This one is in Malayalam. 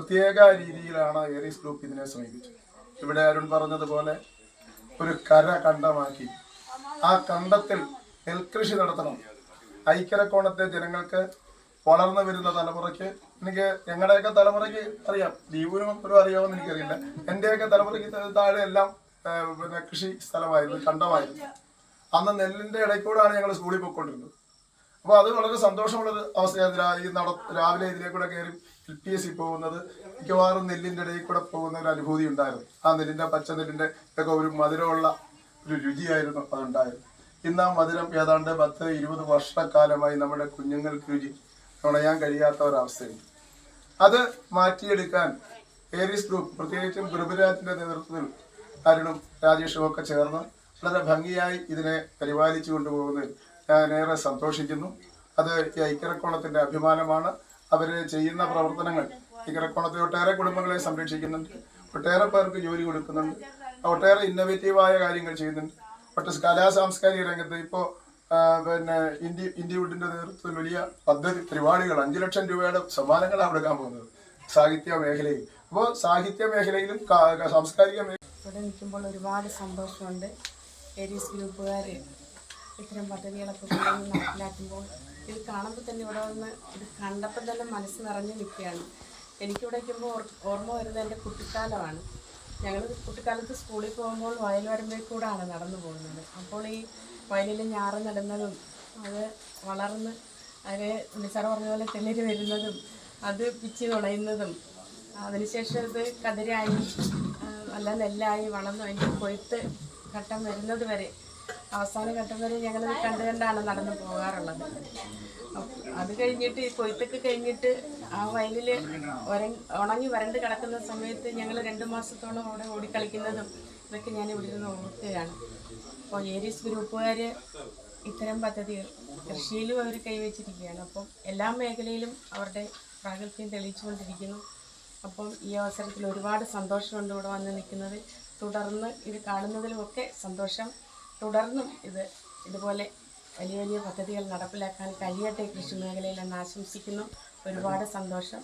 പ്രത്യേക രീതിയിലാണ് ഏരീസ് ഗ്രൂപ്പ് ഇതിനെ സമീപിച്ചത്. ഇവിടെ അരുൺ പറഞ്ഞതുപോലെ ഒരു കര കണ്ടമാക്കി. ആ കണ്ടത്തിൽ നെൽകൃഷി നടത്തണം. ഐക്യരക്കോണത്തെ ജനങ്ങൾക്ക് വളർന്നു വരുന്ന തലമുറയ്ക്ക് എനിക്ക് ഞങ്ങളുടെയൊക്കെ തലമുറയ്ക്ക് അറിയാം. ദീപുവിനും ഒരു അറിയാമെന്ന് എനിക്കറിയില്ല. എന്റെയൊക്കെ തലമുറയ്ക്ക് താഴെ എല്ലാം പിന്നെ കൃഷി സ്ഥലമായിരുന്നു കണ്ടമായിരുന്നു. അന്ന് നെല്ലിന്റെ ഇടയ്ക്കൂടെയാണ് ഞങ്ങൾ സ്കൂളിൽ പോയിക്കൊണ്ടിരുന്നത്. അപ്പോൾ അത് വളരെ സന്തോഷമുള്ളൊരു അവസ്ഥയാണ് ഈ നട രാവിലെ ഇതിലേക്കൂടെ കൂടെ കയറി എൽ പി എസ് സി പോകുന്നത് മിക്കവാറും നെല്ലിന്റെ ഇടയിൽ കൂടെ പോകുന്ന ഒരു അനുഭൂതി ഉണ്ടായിരുന്നു. ആ നെല്ലിന്റെ പച്ച നെല്ലിന്റെ ഒക്കെ ഒരു മധുരമുള്ള ഒരു രുചിയായിരുന്നു അതുണ്ടായിരുന്നു ഇന്ന് ആ മധുരം ഏതാണ്ട് പത്ത് ഇരുപത് വർഷക്കാലമായി നമ്മുടെ കുഞ്ഞുങ്ങൾക്ക് രുചി നുണയാൻ കഴിയാത്ത ഒരവസ്ഥയുണ്ട്. അത് മാറ്റിയെടുക്കാൻ ഏരീസ് ഗ്രൂപ്പ് പ്രത്യേകിച്ചും ഗുരുപുരാജിന്റെ നേതൃത്വത്തിൽ അരുണും രാജേഷും ഒക്കെ ചേർന്ന് വളരെ ഭംഗിയായി ഇതിനെ പരിപാലിച്ചു കൊണ്ടുപോകുന്നതിൽ ഞാൻ ഏറെ സന്തോഷിക്കുന്നു. അത് ഐക്യരക്കോണത്തിന്റെ അഭിമാനമാണ്. അവർ ചെയ്യുന്ന പ്രവർത്തനങ്ങൾ ഐക്യരക്കോണത്തെ ഒട്ടേറെ കുടുംബങ്ങളെ സംരക്ഷിക്കുന്നുണ്ട്. ഒട്ടേറെ പേർക്ക് ജോലി കൊടുക്കുന്നുണ്ട്. ഒട്ടേറെ ഇന്നോവേറ്റീവായ കാര്യങ്ങൾ ചെയ്യുന്നുണ്ട്. ഒട്ടേ കലാ സാംസ്കാരിക രംഗത്ത് ഇപ്പോൾ പിന്നെ ഇന്ത്യ ഇന്ത്യവുഡിന്റെ നേതൃത്വത്തിൽ വലിയ പദ്ധതി പരിപാടികൾ അഞ്ചു ലക്ഷം രൂപയുടെ സമ്മാനങ്ങളാണ് കൊടുക്കാൻ പോകുന്നത്. സാഹിത്യ മേഖലയിൽ. അപ്പോൾ സാഹിത്യ മേഖലയിലും സാംസ്കാരിക മേഖല ഇവിടെ നിൽക്കുമ്പോൾ ഒരുപാട് സന്തോഷമുണ്ട്. ഏരീസ് ഗ്രൂപ്പുകാർ ഇത്തരം പദ്ധതികളൊക്കെ കൊണ്ടുവന്ന് നടപ്പിലാക്കുമ്പോൾ ഇത് കാണുമ്പോൾ തന്നെ ഇവിടെ വന്ന് ഇത് കണ്ടപ്പോൾ തന്നെ മനസ്സ് നിറഞ്ഞു നിൽക്കുകയാണ്. എനിക്കിവിടെ നിൽക്കുമ്പോൾ ഓർമ്മ വരുന്നത് എന്റെ കുട്ടിക്കാലമാണ്. ഞങ്ങൾ കുട്ടിക്കാലത്ത് സ്കൂളിൽ പോകുമ്പോൾ വയൽ ആണ് നടന്നു പോകുന്നത്. അപ്പോൾ ഈ വയലിൽ ഞാറ് നടുന്നതും അത് വളർന്ന് അതിന് ഉണ്ണിച്ചാറ് പറഞ്ഞ പോലെ തെളിര് വരുന്നതും അത് പിച്ച് തുളയുന്നതും അതിനുശേഷം ഇത് കതിരായി നല്ല നെല്ലായി വളർന്നു അതിന്റെ കൊയ്ത്ത് ഘട്ടം വരുന്നത് വരെ അവസാന ഘട്ടം വരെ ഞങ്ങൾ കണ്ടു കണ്ടാണ് നടന്നു പോകാറുള്ളത്. അത് കഴിഞ്ഞിട്ട് ഈ കൊയ്ത്തൊക്കെ കഴിഞ്ഞിട്ട് ആ വയലിൽ ഉണങ്ങി വരണ്ട് കിടക്കുന്ന സമയത്ത് ഞങ്ങൾ രണ്ട് മാസത്തോളം അവിടെ ഓടിക്കളിക്കുന്നതും ഇതൊക്കെ ഞാൻ ഇവിടെ നിന്ന് ഓർക്കുകയാണ്. അപ്പോൾ ഏരീസ് ഗ്രൂപ്പുകാർ ഇത്തരം പദ്ധതികൾ കൃഷിയിലും അവർ കൈവച്ചിരിക്കുകയാണ്. അപ്പം എല്ലാ മേഖലയിലും അവരുടെ പ്രാഗൽഭ്യം തെളിയിച്ചുകൊണ്ടിരിക്കുന്നു അപ്പം ഈ അവസരത്തിൽ ഒരുപാട് സന്തോഷമുണ്ട് ഇവിടെ വന്ന് നിൽക്കുന്നത്. തുടർന്ന് ഇത് കാണുന്നതിലുമൊക്കെ സന്തോഷം. തുടർന്നും ഇത് ഇതുപോലെ വലിയ വലിയ പദ്ധതികൾ നടപ്പിലാക്കാൻ കഴിയട്ടെ കൃഷി മേഖലയിൽ എന്ന് ആശംസിക്കുന്നു. ഒരുപാട് സന്തോഷം.